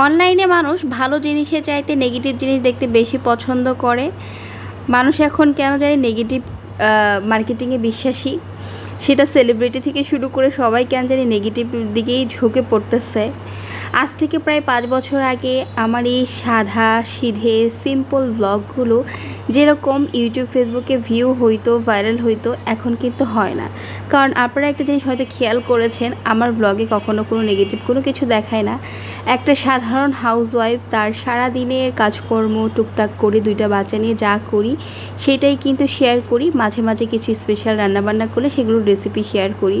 অনলাইনে মানুষ ভালো জিনিসে চাইতে নেগেটিভ জিনিস দেখতে বেশি পছন্দ করে। মানুষ এখন কেন জানি নেগেটিভ মার্কেটিংয়ে বিশ্বাসী। সেটা সেলিব্রিটি থেকে শুরু করে সবাই কেন জানি নেগেটিভ দিকেই ঝুঁকে পড়তেছে। আজ থেকে প্রায় পাঁচ বছর আগে আমার এই সাধা, সিধে সিম্পল ব্লগগুলো যেরকম ইউটিউব ফেসবুকে ভিউ হইতো ভাইরাল হইতো, এখন কিন্তু হয় না। কারণ আপনারা একটা জিনিস হয়তো খেয়াল করেছেন, আমার ব্লগে কখনো কোনো নেগেটিভ কোনো কিছু দেখায় না। একটা সাধারণ হাউসওয়াইফ তার সারা দিনের কাজকর্ম টুকটাক করে দুইটা বাচ্চা নিয়ে যা করি, সেটাই কিন্তু শেয়ার করি, মাঝে মাঝে কিছু স্পেশাল রান্নাবান্না করলে সেগুলোর রেসিপি শেয়ার করি।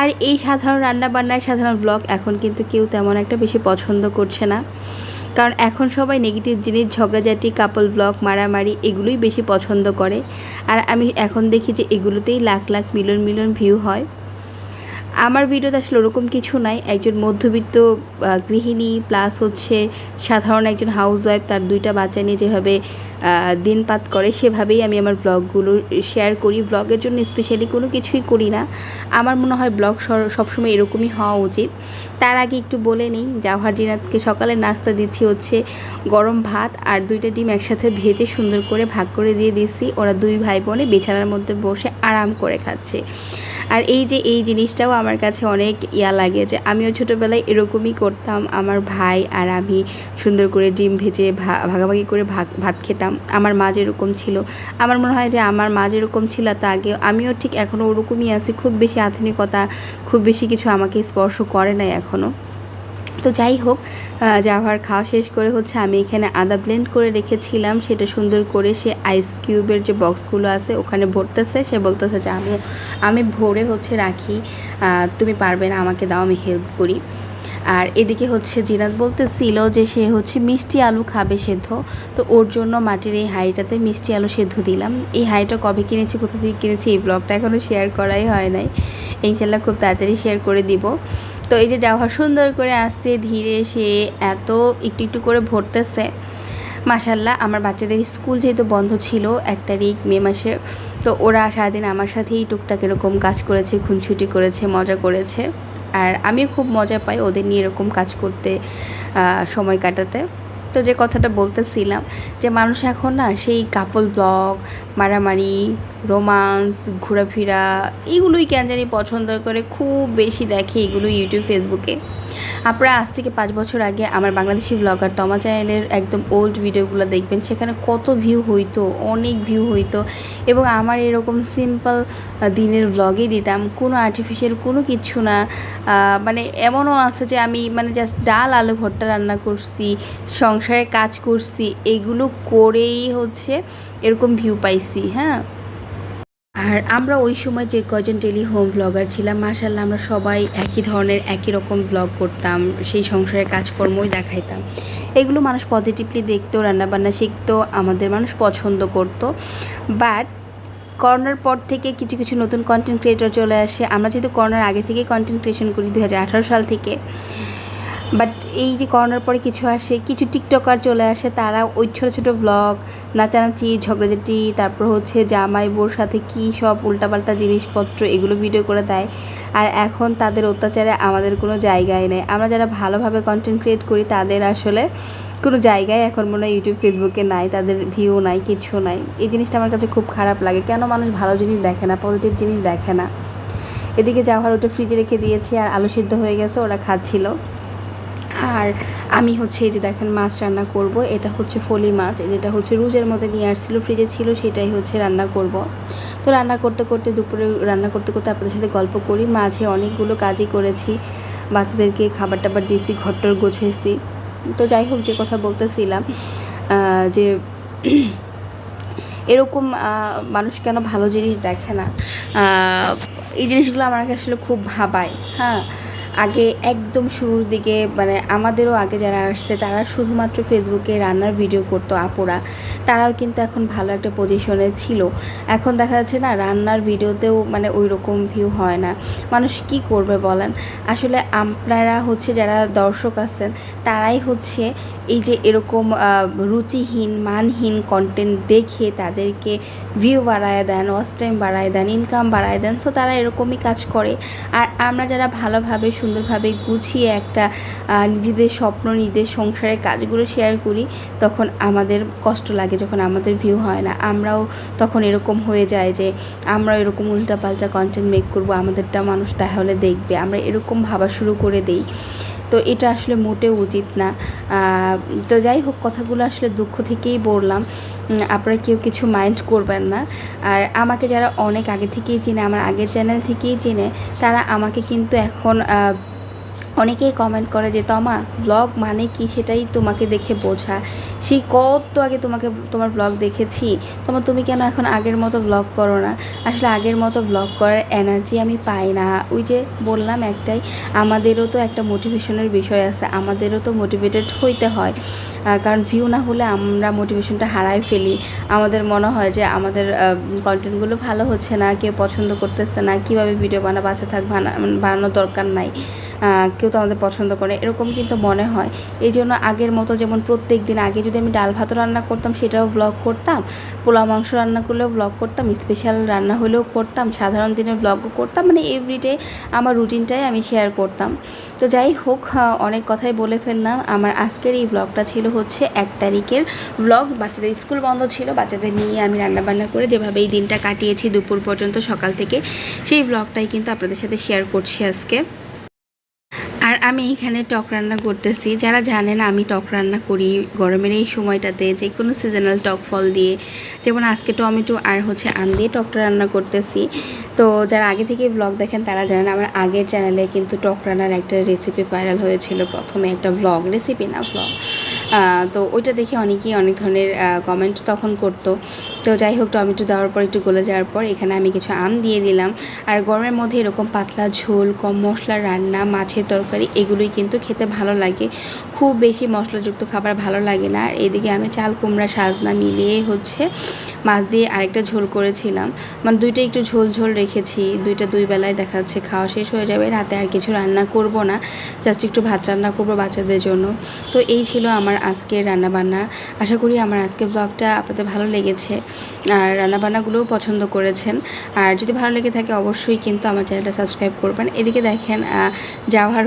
আর এই সাধারণ রান্নাবান্নার সাধারণ ব্লগ এখন কিন্তু কেউ তেমন একটা বেশি পছন্দ করছে না। কারণ এখন সবাই নেগেটিভ জিনিস, ঝগড়াঝাটি কাপল ব্লক মারামারি এগুলোই বেশি পছন্দ করে। আর আমি এখন দেখি যে এগুলোতেই lakh lakh million million view হয়। আমার ভিডিওতে আসলে ওরকম কিছু নাই। একজন মধ্যবিত্ত গৃহিণী প্লাস হচ্ছে সাধারণ একজন হাউসওয়াইফ তার দুইটা বাচ্চা নিয়ে যেভাবে দিনপাত করে, সেভাবেই আমি আমার ব্লগগুলো শেয়ার করি। ব্লগের জন্য স্পেশালি কোনো কিছুই করি না। আমার মনে হয় ব্লগ সবসময় এরকমই হওয়া উচিত। তার আগে একটু বলে নিই, জাওহার জিনাতকে সকালে নাস্তা দিচ্ছি হচ্ছে গরম ভাত আর দুইটা ডিম একসাথে ভেজে সুন্দর করে ভাগ করে দিয়ে দিচ্ছি ওরা দুই ভাই বোনে বিছানার মধ্যে বসে আরাম করে খাচ্ছে। আর এই যে এই জিনিসটাও আমার কাছে অনেক ইয়া লাগে যে আমিও ছোটোবেলায় এরকমই করতাম। আমার ভাই আর আমি সুন্দর করে ডিম ভেজে ভা- ভাগাভাগি করে ভাগ, ভাত খেতাম। আমার মা যেরকম ছিল। আমার মনে হয় যে আমার মা যেরকম ছিল তা আগে আমিও ঠিক এখনও ওরকমই আছি। খুব বেশি আধুনিকতা, খুব বেশি কিছু আমাকে স্পর্শ করে নাই এখনও। তো যাই হোক জাভার খাওয়া শেষ করে হচ্ছে আমি এখানে আদা ব্লেন্ড করে রেখেছিলাম। সেটা সুন্দর করে সে আইস কিউবের যে বক্সগুলো আছে, ওখানে ভরতেছে। সে বলতেছে যে আমি আমি ভরে হচ্ছে রাখি। তুমি পারবে না, আমাকে দাও, আমি হেল্প করি। আর এদিকে হচ্ছে জিনাত বলতেছিল যে, সে হচ্ছে মিষ্টি আলু খাবে সেদ্ধ। তো ওর জন্য মাটির এই হাঁড়িটাতে মিষ্টি আলু সেদ্ধ দিলাম। এই হাঁড়িটা কবে কিনেছি, কোথা থেকে কিনেছি, এই ব্লগটা এখনও শেয়ার করাই হয় নাই। ইনশাল্লাহ খুব তাড়াতাড়ি শেয়ার করে দিব। তো এই যে যাওয়া সুন্দর করে আসতে ধীরে সে এত একটু একটু করে ভরতেছে। মাসাল্লাহ আমার বাচ্চাদের স্কুল যেহেতু বন্ধ ছিল এক তারিখ মে মাসে, তো ওরা সারাদিন আমার সাথেই টুকটাক এরকম কাজ করেছে খুনছুটি করেছে, মজা করেছে। আর আমিও খুব মজা পাই ওদের নিয়ে এরকম কাজ করতে সময় কাটাতে। তো যে কথাটা বলতেছিলাম যে মানুষ এখন না সেই কাপল ব্লগ মারামারি রোমান্স ঘোরাফেরা এইগুলোই কেন জানি পছন্দ করে খুব বেশি দেখে এগুলো ইউটিউব ফেসবুকে আপনারা আজ থেকে পাঁচ বছর আগে আমার বাংলাদেশি ব্লগার তমা চ্যানেলের একদম ওল্ড ভিডিওগুলো দেখবেন, সেখানে কত ভিউ হইতো, অনেক ভিউ হইতো। এবং আমার এরকম সিম্পল দিনের ব্লগই দিতাম, কোনো আর্টিফিশিয়াল কোনো কিছু না। মানে এমনও আছে যে আমি মানে জাস্ট ডাল, আলু ভর্তা রান্না করছি, সংসারে কাজ করছি, এগুলো করেই হচ্ছে এরকম ভিউ পাইছি হ্যাঁ? আর আমরা ওই সময় যে কজন টেলি হোম ব্লগার ছিলাম মাসাল্লাহ আমরা সবাই একই ধরনের, একই রকম ব্লগ করতাম, সেই সংসারের কাজকর্মই দেখাইতাম। এগুলো মানুষ পজিটিভলি দেখতো, রান্নাবান্না শিখতো, আমাদের মানুষ পছন্দ করতো। বাট করোনার পর থেকে কিছু কিছু নতুন কন্টেন্ট ক্রিয়েটর চলে আসে। আমরা যেহেতু করোনার আগে থেকে কন্টেন্ট ক্রিয়েশন করি দু হাজার আঠারো সাল থেকে। বাট এই যে করোনার পরে কিছু আসে, কিছু টিকটকার চলে আসে, তারা ওই ছোটো ছোটো ব্লগ নাচানাচি, ঝগড়াঝাটি, তারপর হচ্ছে জামাই বোর সাথে কী সব উল্টাপাল্টা জিনিসপত্র এগুলো ভিডিও করে দেয়। আর এখন তাদের অত্যাচারে আমাদের কোনো জায়গায় নেই। আমরা যারা ভালোভাবে কন্টেন্ট ক্রিয়েট করি, তাদের আসলে কোনো জায়গায় এখন মনে হয় ইউটিউব ফেসবুকে নাই, তাদের ভিউ নাই, কিছু নাই। এই জিনিসটা আমার কাছে খুব খারাপ লাগে। কেন মানুষ ভালো জিনিস দেখে না পজিটিভ জিনিস দেখে না? এদিকে যাওয়ার ওটা ফ্রিজে রেখে দিয়েছি, আর আলু সিদ্ধ হয়ে গেছে, ওরা খাচ্ছিল। আর আমি হচ্ছে এই যে দেখেন মাছ রান্না করব, এটা হচ্ছে ফলি মাছ যেটা হচ্ছে রুজের মধ্যে নিয়ে আসছিল, ফ্রিজে ছিল, সেটাই হচ্ছে রান্না করব। তো রান্না করতে করতে দুপুরে রান্না করতে করতে আপনাদের সাথে গল্প করি, মাঝে অনেকগুলো কাজই করেছি, বাচ্চাদেরকে খাবার টাবার দিয়েছি, ঘরটর গোছেছি তো যাই হোক, যে কথা বলতেছিলাম যে এরকম মানুষ কেন ভালো জিনিস দেখে না? এই জিনিসগুলো আমার কাছে আসলে খুব ভাবায় হ্যাঁ? আগে একদম শুরুর দিকে মানে আমাদেরও আগে যারা আসছে, তারা শুধুমাত্র ফেসবুকে রান্নার ভিডিও করতো আপুরা। তারাও কিন্তু এখন ভালো একটা পজিশনে ছিল। এখন দেখা যাচ্ছে না, রান্নার ভিডিওতেও মানে ওই রকম ভিউ হয় না। মানুষ কি করবে বলেন? আসলে আপনারা হচ্ছে যারা দর্শক আছেন, তারাই হচ্ছে এই যে এরকম রুচিহীন, মানহীন কন্টেন্ট দেখে তাদেরকে ভিউ বাড়ায় দেন ওয়াচ টাইম বাড়ায় দেন ইনকাম বাড়ায় দেন। সো তারা এরকমই কাজ করে। আর আমরা যারা ভালোভাবে সুন্দরভাবে গুছিয়ে একটা নিজেদের স্বপ্ন, নিজেদের সংসারের কাজগুলো শেয়ার করি, তখন আমাদের কষ্ট লাগে, যখন আমাদের ভিউ হয় না। আমরাও তখন এরকম হয়ে যায় যে আমরা এরকম উল্টাপাল্টা কন্টেন্ট মেক করব, আমাদেরটা মানুষ তাহলে দেখবে। আমরা এরকম ভাবা শুরু করে দেই। তো এটা আসলে মোটেও উচিত না। তো যাই হোক, কথাগুলো আসলে দুঃখ থেকেই বললাম। আপনারা কেউ কিছু মাইন্ড করবেন না। আর আমাকে যারা অনেক আগে থেকেই চেনে, আমার আগের চ্যানেল থেকেই চেনে, তারা আমাকে কিন্তু এখন অনেকেই কমেন্ট করে যে, তমা ব্লগ মানে কি সেটাই তোমাকে দেখে বোঝা। সেই কত আগে তোমাকে, তোমার ব্লগ দেখেছি। তোমার তুমি কেন এখন আগের মতো ব্লগ করো না? আসলে আগের মতো ব্লগ করার এনার্জি আমি পাই না। ওই যে বললাম একটাই, আমাদেরও তো একটা মোটিভেশনের বিষয় আছে। আমাদেরও তো মোটিভেটেড হইতে হয়। কারণ ভিউ না হলে আমরা মোটিভেশনটা হারাই ফেলি। আমাদের মনে হয় যে, আমাদের কন্টেন্টগুলো ভালো হচ্ছে না, কেউ পছন্দ করতেছে না, কীভাবে ভিডিও বানা, বাঁচা থাক, বানা- বানানোর দরকার নাই। কেউ তো আমাদের পছন্দ করে, এরকম কিন্তু মনে হয়। এই জন্য আগের মতো যেমন প্রত্যেক দিন আগে যদি আমি ডাল ভাত রান্না করতাম, সেটাও ব্লগ করতাম। পোলাও মাংস রান্না করলেও ব্লগ করতাম স্পেশাল রান্না হলেও করতাম, সাধারণ দিনের ব্লগও করতাম মানে এভরিডে আমার রুটিনটাই আমি শেয়ার করতাম। তো যাই হোক অনেক কথাই বলে ফেললাম। আমার আজকের এই ব্লগটা ছিল হচ্ছে এক তারিখের ব্লগ বাচ্চাদের স্কুল বন্ধ ছিল, বাচ্চাদের নিয়ে আমি রান্নাবান্না করে যেভাবে এই দিনটা কাটিয়েছি দুপুর পর্যন্ত সকাল থেকে, সেই ব্লগটাই কিন্তু আপনাদের সাথে শেয়ার করছি আজকে। আমি এখানে টক রান্না করতেছি। যারা জানেন, আমি টক রান্না করি গরমের এই সময়টাতে যে কোনো সিজনাল টক ফল দিয়ে। যেমন আজকে টমেটো আর হচ্ছে আম দিয়ে টকটা রান্না করতেছি। তো যারা আগে থেকে ব্লগ দেখেন, তারা জানেন আমার আগের চ্যানেলে কিন্তু টক রান্নার একটা রেসিপি ভাইরাল হয়েছিল। প্রথমে একটা ভ্লগ রেসিপি না ভ্লগ তো ওইটা দেখে অনেকেই অনেক ধরনের কমেন্ট তখন করতো। তো যাই হোক, টমেটো দেওয়ার পর একটু গলে যাওয়ার পর এখানে আমি কিছু আম দিয়ে দিলাম। আর গরমের মধ্যে এরকম পাতলা ঝোল, কম মশলা রান্না, মাছের তরকারি এগুলোই কিন্তু খেতে ভালো লাগে। খুব বেশি মশলাযুক্ত খাবার ভালো লাগে না। আর এদিকে আমি চাল, কুমড়া সাজনা মিলিয়ে হচ্ছে মাছ দিয়ে আরেকটা ঝোল করেছিলাম। মানে দুইটা একটু ঝোল ঝোল রেখেছি, দুইটা দুই বেলায় দেখা যাচ্ছে খাওয়া শেষ হয়ে যাবে, রাতে আর কিছু রান্না করব না জাস্ট একটু ভাত রান্না করব বাচ্চাদের জন্য। তো এই ছিল আমার আজকের রান্নাবান্না। আশা করি আমার আজকের ব্লগটা আপনাদের ভালো লেগেছে। আর রান্নাবান্নাগুলোও পছন্দ করেছেন। আর যদি ভালো লেগে থাকে অবশ্যই কিন্তু আমার চ্যানেলটা সাবস্ক্রাইব করবেন। এদিকে দেখেন আহ,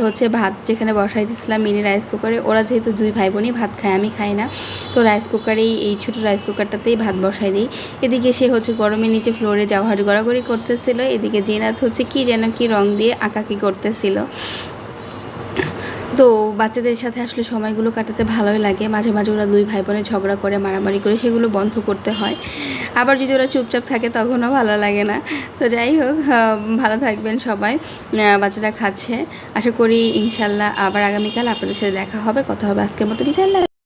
হচ্ছে ভাত যেখানে বসাই দিয়েছিলাম মিনি রাইস কুকারে। ওরা যেহেতু দুই ভাই বোনই ভাত খায় আমি খাই না। তো রাইস কুকারেই এই ছোটো রাইস কুকারটাতেই ভাত বসাই দিই। এদিকে সে হচ্ছে গরমের নিচে ফ্লোরে জাওহার গড়াগড়ি করতেছিল। এদিকে জেনাত হচ্ছে কি যেন কি রং দিয়ে আঁকাকি করতেছিল। তো বাচ্চাদের সাথে আসলে সময়গুলো কাটাতে ভালোই লাগে। মাঝে মাঝে ওরা দুই ভাই বোনে ঝগড়া করে, মারামারি করে সেগুলো বন্ধ করতে হয়। আবার যদি ওরা চুপচাপ থাকে তখনও ভালো লাগে না। তো যাই হোক ভালো থাকবেন সবাই। বাচ্চারা খাচ্ছে। আশা করি ইনশাল্লাহ আবার আগামীকাল আপনাদের সাথে দেখা হবে। কথা হবে আজকের মতো। বিদায়।